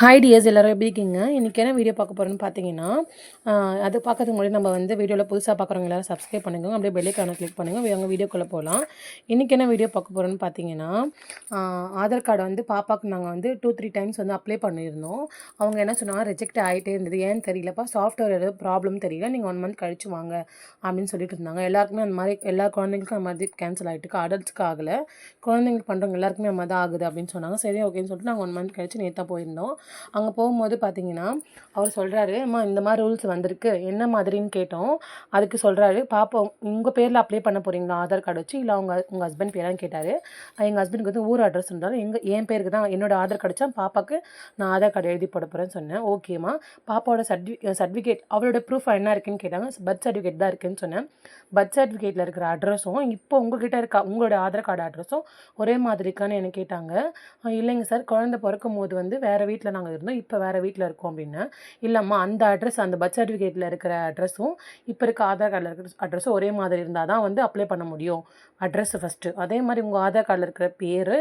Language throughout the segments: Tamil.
ஹாய் டியர்ஸ் எல்லோரும் எப்படி இருக்கீங்க? இன்றைக்கி என்ன வீடியோ பார்க்க போகிறோன்னு பார்த்தீங்கன்னா அது பார்க்கறதுக்கு முன்னாடி நம்ம வந்து வீடியோவில் புதுசாக பார்க்குறவங்க எல்லோரும் சப்ஸ்கிரைப் பண்ணுங்க. அப்படியே பெல்லைக்கான கிளிக் பண்ணுங்கள் அவங்க வீடியோக்குள்ளே போகலாம் இன்றைக்கி என்ன வீடியோ பார்க்க போகிறோன்னு பார்த்தீங்கன்னா ஆதார் கார்டை வந்து பாப்பாவுக்கு நாங்கள் வந்து டூ த்ரீ டைம்ஸ் வந்து அப்ளை பண்ணியிருந்தோம். அவங்க என்ன சொன்னாங்க ரிஜெக்ட் ஆகிட்டே இருந்தது. ஏன்னு தெரியலப்பா. சாஃப்ட்வேர் ஏதாவது ப்ராப்ளம் தெரியல. நீங்கள் ஒன் மந்த் கழிச்சு வாங்க அப்படின்னு சொல்லிட்டு இருந்தாங்க. எல்லாருக்குமே அந்த மாதிரி எல்லா குழந்தைங்களுக்கும் அந்த மாதிரி கேன்சல் ஆகிட்டு அடல்ட்ஸ்க்கு ஆகலை. குழந்தைங்களுக்கு பண்ணுறவங்க எல்லாருக்குமே அந்த மாதிரி தான் ஆகுது அப்படின்னு சொன்னாங்க. சரி ஓகேன்னு சொல்லிட்டு நாங்கள் ஒன் மந்த் கழிச்சு நேற்று போயிருந்தோம். அங்கே போகும்போது பார்த்தீங்கன்னா அவர் சொல்கிறாரு அம்மா இந்த மாதிரி ரூல்ஸ் வந்திருக்கு. என்ன மாதிரின்னு கேட்டோம். அதுக்கு சொல்கிறாரு பாப்பா உங்கள் பேரில் அப்ளை பண்ண போகிறீங்களா ஆதார் கார்டு வச்சு? இல்லை அவங்க உங்கள் ஹஸ்பண்ட் பேரான்னு கேட்டார். எங்கள் ஹஸ்பண்டுக்கு வந்து ஊர் அட்ரஸ் இருந்தாலும் எங்கள் என் பேருக்கு தான் என்னோடய ஆதார் கார்டு வச்சா பாப்பாவுக்கு நான் ஆதார் கார்டு எழுதி போட போகிறேன்னு சொன்னேன். ஓகேம்மா பாப்பாவோட சர்டி சர்டிஃபிகேட் அவளோட ப்ரூஃப் என்ன இருக்குன்னு கேட்டாங்க. பர்த் சர்டிஃபிகேட் தான் இருக்குன்னு சொன்னேன். பர்த் சர்டிஃபிகேட்டில் இருக்கிற அட்ரஸும் இப்போ உங்ககிட்ட இருக்க? உங்களோட ஆதார் கார்டு அட்ரஸும் ஒரே மாதிரி இருக்கான்னு எனக்கு கேட்டாங்க இல்லைங்க சார் குழந்தை பிறக்கும் போது வந்து வேறு வீட்டில் நாங்கள் இருந்தோம். இப்போ வேறு வீட்டில் இருக்கோம் அப்படின்னு. இல்லைம்மா அந்த அட்ரஸ் அந்த பர்த் சர்டிஃபிகேட்டில் இருக்கிற அட்ரஸும் இப்போ இருக்க ஆதார் கார்டில் இருக்கிற அட்ரஸும் ஒரே மாதிரி இருந்தால் தான் வந்து அப்ளை பண்ண முடியும். அட்ரஸ் ஃபஸ்ட்டு அதே மாதிரி உங்கள் ஆதார் கார்டில் இருக்கிற பேர்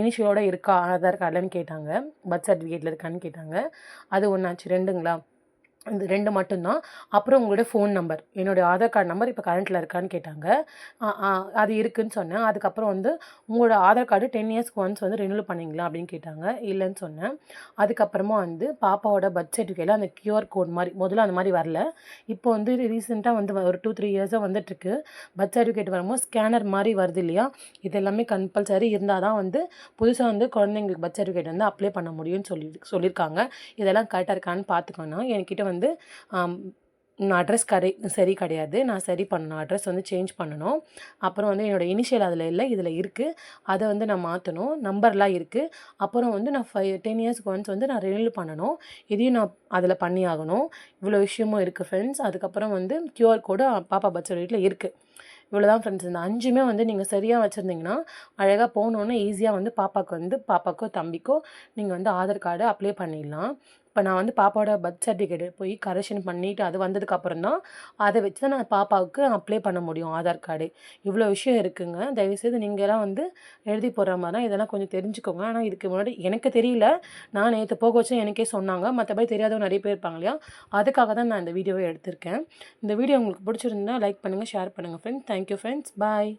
இனிஷியலோட இருக்கா? ஆதார் கார்டில்னு கேட்டாங்க. பர்த் சர்டிஃபிகேட்டில் இருக்கான்னு கேட்டாங்க. அது ஒன்றாச்சு ரெண்டுங்களா? இந்த ரெண்டு மட்டும்தான். அப்புறம் உங்களோட ஃபோன் நம்பர் என்னுடைய ஆதார் கார்டு நம்பர் இப்போ கரண்ட்டில் இருக்கான்னு கேட்டாங்க. அது இருக்குதுன்னு சொன்னேன். அதுக்கப்புறம் வந்து உங்களோட ஆதார் கார்டு டென் இயர்ஸ்க்கு ஒன்ஸ் வந்து ரினியூல் பண்ணீங்களா அப்படின்னு கேட்டாங்க. இல்லைன்னு சொன்னேன். அதுக்கப்புறமா வந்து பாப்பாவோட பர்த் சர்டிஃபிகேட்டில் அந்த கியூஆர் கோட் மாதிரி முதல்ல அந்த மாதிரி வரல. இப்போ வந்து ரீசெண்டாக வந்து ஒரு டூ த்ரீ இயர்ஸாக வந்துட்டுருக்கு. பர்த் சர்டிஃபிகேட் வரும்போது ஸ்கேனர் மாதிரி வருது இல்லையா? இது எல்லாமே கம்பல்சரி இருந்தால் தான் வந்து புதுசாக வந்து குழந்தைங்களுக்கு பர்த் சர்டிஃபிகேட் வந்து அப்ளை பண்ண முடியும்னு சொல்லி சொல்லியிருக்காங்க. இதெல்லாம் கரெக்டாக இருக்கான்னு பார்த்துக்கணும் என்கிட்ட வந்து நான் அட்ரஸ் கடை சரி கிடையாது. நான் சரி பண்ணணும் அட்ரஸ் வந்து சேஞ்ச் பண்ணணும். அப்புறம் வந்து என்னோடய இனிஷியல் அதில் இல்லை இதில் இருக்குது அதை வந்து நான் மாற்றணும் நம்பர்லாம் இருக்குது அப்புறம் வந்து நான் ஃபைவ் டென் இயர்ஸ்க்கு ஒன்ஸ் வந்து நான் ரினியூல் பண்ணணும். இதையும் நான் அதில் பண்ணி ஆகணும் இவ்வளோ விஷயமும் இருக்குது ஃப்ரெண்ட்ஸ் அதுக்கப்புறம் வந்து கியூஆர் கோடு பாப்பா பர்த் சர்டிஃபிகேட்டில் இருக்குது இவ்வளோ தான் ஃப்ரெண்ட்ஸ் இந்த அஞ்சுமே வந்து நீங்கள் சரியாக வச்சுருந்தீங்கன்னா அழகாக போகணுன்னு ஈஸியாக வந்து பாப்பாவுக்கு வந்து பாப்பாக்கோ தம்பிக்கோ நீங்கள் வந்து ஆதார் கார்டு அப்ளை பண்ணிடலாம். இப்போ நான் வந்து பாப்பாவோட பர்த் சர்டிஃபிகேட் போய் கரெக்ஷன் பண்ணிவிட்டு அது வந்ததுக்கப்புறம் தான் அதை வச்சு தான் நான் பாப்பாவுக்கு அப்ளை பண்ண முடியும் ஆதார் கார்டு இவ்வளோ விஷயம் இருக்குங்க. தயவுசெய்து நீங்கள்லாம் வந்து எழுதி போகிற மாதிரி தான் இதெல்லாம் கொஞ்சம் தெரிஞ்சுக்கோங்க. ஆனால் இதுக்கு முன்னாடி எனக்கு தெரியல. நான் நேற்று போக வச்சு எனக்கே சொன்னாங்க. மற்றபடி தெரியாதவங்க நிறைய பேர் இருப்பாங்க இல்லையா? அதுக்காக தான் நான் இந்த வீடியோவை எடுத்திருக்கேன். இந்த வீடியோ உங்களுக்கு பிடிச்சிருந்தா லைக் பண்ணுங்கள் ஷேர் பண்ணுங்கள் ஃப்ரெண்ட்ஸ் தேங்க்யூ ஃப்ரெண்ட்ஸ் பாய்